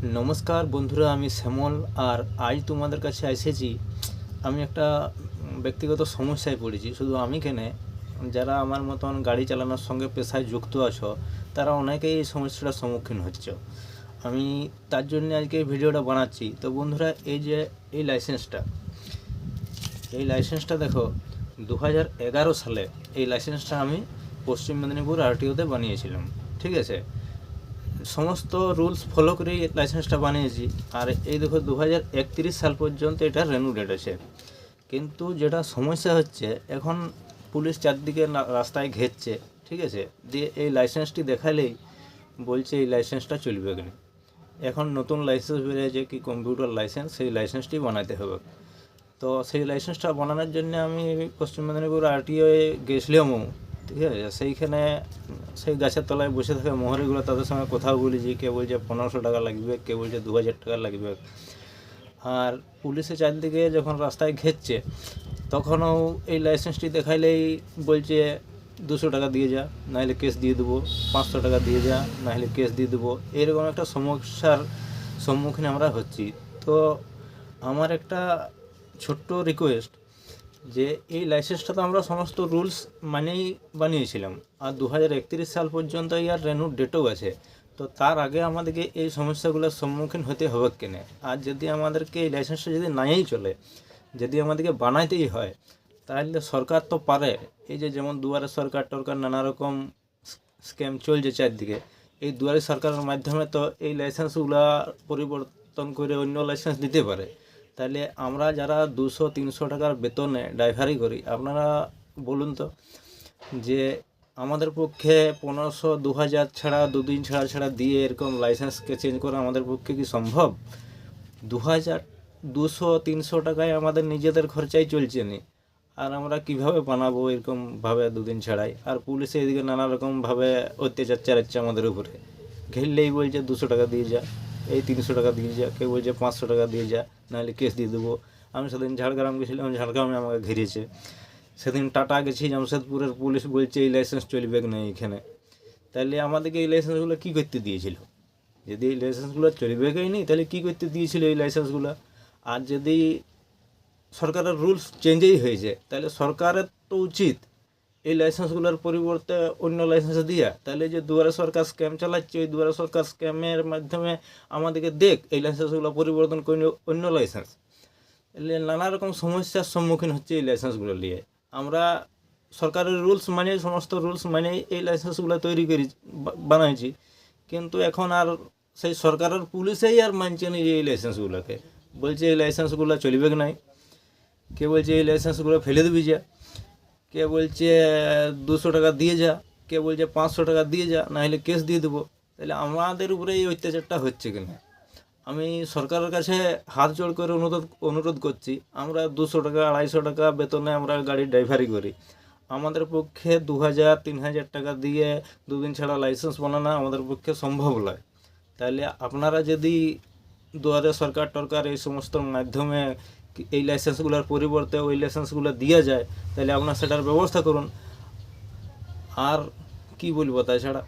নমস্কার বন্ধুরা, আমি শ্যামল আর আজ তোমাদের কাছে এসেছি। আমি একটা ব্যক্তিগত সমস্যায় পড়েছি। শুধু আমি কেনে, যারা আমার মতন গাড়ি চালানোর সঙ্গে পেশায় যুক্ত আছো, তারা অনেকেই এই সমস্যাটার সম্মুখীন হচ্ছে। আমি তার জন্য আজকে এই ভিডিওটা বানাচ্ছি। তো বন্ধুরা, এই যে, এই লাইসেন্সটা এই লাইসেন্সটা দেখো দু সালে এই লাইসেন্সটা আমি পশ্চিম মেদিনীপুর আরটিওতে বানিয়েছিলাম। ঠিক আছে? সমস্ত রুলস ফলো করেই লাইসেন্সটা বানিয়েছি। আর এই দেখো দু হাজার একত্রিশ সাল পর্যন্ত এটা রেনু ডেট আছে। কিন্তু যেটা সমস্যা হচ্ছে, এখন পুলিশ চারদিকে রাস্তায় ঘেরছে, ঠিক আছে? দিয়ে এই লাইসেন্সটি দেখালেই বলছে এই লাইসেন্সটা চলবে কিনা? এখন নতুন লাইসেন্স বেরিয়েছে কি কম্পিউটার লাইসেন্স সেই লাইসেন্সটি বানাতে হবে। তো সেই লাইসেন্সটা বানানোর জন্য আমি পশ্চিম মেদিনীপুর আরটিও গেছিলামও। ঠিক আছে, সেইখানে সেই গাছের তলায় বসে থাকা মোহরিগুলো তাদের সঙ্গে কথা যে, কে বলছে পনেরোশো টাকা লাগবে, কে বলছে দু হাজার টাকা লাগবে। আর পুলিশের চারদিকে যখন রাস্তায় ঘেরছে, তখনও এই লাইসেন্সটি দেখাইলেই বলছে, দুশো টাকা দিয়ে যা, নাহলে কেস দিয়ে দেবো, পাঁচশো টাকা দিয়ে যা, নাহলে কেস দিয়ে দেবো। এরকম একটা সমস্যার সম্মুখীন আমরা হচ্ছি। তো আমার একটা ছোট্ট রিকোয়েস্ট যে এই লাইসেন্সটা তো আমরা সমস্ত রুলস মানেই বানিয়েছিলাম। আর দু হাজার একত্রিশ সাল পর্যন্ত ইয়ার রেনুর ডেটও আছে তো তার আগে আমাদেরকে এই সমস্যাগুলোর সম্মুখীন হতে হবে কেনে? আর যদি আমাদেরকে এই লাইসেন্সটা যদি নাই চলে, যদি আমাদেরকে বানাইতেই হয়, তাহলে সরকার তো পারে। এই যে যেমন দুয়ারে সরকার টরকার নানা রকম স্ক্যাম চলছে চারদিকে, এই দুয়ারে সরকারের মাধ্যমে তো এই লাইসেন্সগুলা পরিবর্তন করে অন্য লাইসেন্স দিতে পারে। তাহলে আমরা যারা দুশো, তিনশো টাকার বেতনে ড্রাইভারি করি, আপনারা বলুন তো যে আমাদের পক্ষে পনেরোশো দু হাজার ছাড়া, দুদিন ছাড়া ছাড়া দিয়ে এরকম লাইসেন্সকে চেঞ্জ করা আমাদের পক্ষে কি সম্ভব? দু হাজার দুশো, তিনশো টাকায় আমাদের নিজেদের খরচাই চলছে নি। আর আমরা কীভাবে বানাবো এরকমভাবে দুদিন ছাড়াই? আর পুলিশে এদিকে নানা রকম ভাবে অত্যাচার চালাচ্ছে আমাদের উপরে। ঘেরলেই বলছে দুশো টাকা দিয়ে যা। এই তিনশো টাকা দিয়ে যা, কেউ বলছে পাঁচশো টাকা দিয়ে যা, নাহলে কেস দিয়ে দেবো। আমি সেদিন ঝাড়গ্রাম গেছিলাম ঝাড়গ্রামে আমাকে ঘিরেছে। সেদিন টাটা গেছি, জামশেদপুরের পুলিশ বলছে এই লাইসেন্স চলবে না এখানে। তাহলে আমাদেরকে এই লাইসেন্সগুলো কী করতে দিয়েছিল? যদি এই লাইসেন্সগুলো চলবে নেই তাহলে কী করতে দিয়েছিল এই লাইসেন্সগুলো আর যদি সরকারের রুলস চেঞ্জেই হয়েছে, তাহলে সরকারের তো উচিত এই লাইসেন্সগুলোর পরিবর্তে অন্য লাইসেন্স দিয়া, তাহলে যে দুয়ারে সরকার স্ক্যাম চালাচ্ছে, ওই দুয়ারে সরকার স্ক্যামের মাধ্যমে আমাদেরকে দেখ এই লাইসেন্সগুলো পরিবর্তন করে অন্য লাইসেন্স এলে নানা রকম সমস্যার সম্মুখীন হচ্ছে এই লাইসেন্সগুলো নিয়ে। আমরা সরকারের রুলস মানে সমস্ত রুলস মানে এই লাইসেন্সগুলো তৈরি করি, বা- বানাইছি। কিন্তু এখন আর সেই সরকারের পুলিশেই আর মানছে না যে এই লাইসেন্সগুলোকে বলছে এই লাইসেন্সগুলো চলবে কি নাই? কে বলছে এই লাইসেন্সগুলো ফেলে দিবি যা? কে বলছে, দুশো টাকা দিয়ে যা, কে বলছে পাঁচশো টাকা দিয়ে যা, নাহলে কেস দিয়ে দেবো। তাহলে আমাদের উপরে এই অত্যাচারটা হচ্ছে কিনা? আমি সরকারের কাছে হাত জোড় করে অনুরোধ অনুরোধ করছি, আমরা দুশো টাকা, আড়াইশো টাকা বেতনে আমরা গাড়ির ড্রাইভারি করি। আমাদের পক্ষে দু হাজার, তিন হাজার টাকা দিয়ে দুদিন ছাড়া লাইসেন্স বানানো আমাদের পক্ষে সম্ভব নয়। তাহলে আপনারা যদি দুয়ারে সরকার টরকার এই সমস্ত মাধ্যমে এই লাইসেন্সগুলোর পরিবর্তে ওই লাইসেন্সগুলো দিয়ে যায়, তাহলে আপনার সেটার ব্যবস্থা করুন। আর কি বলব তাছাড়া?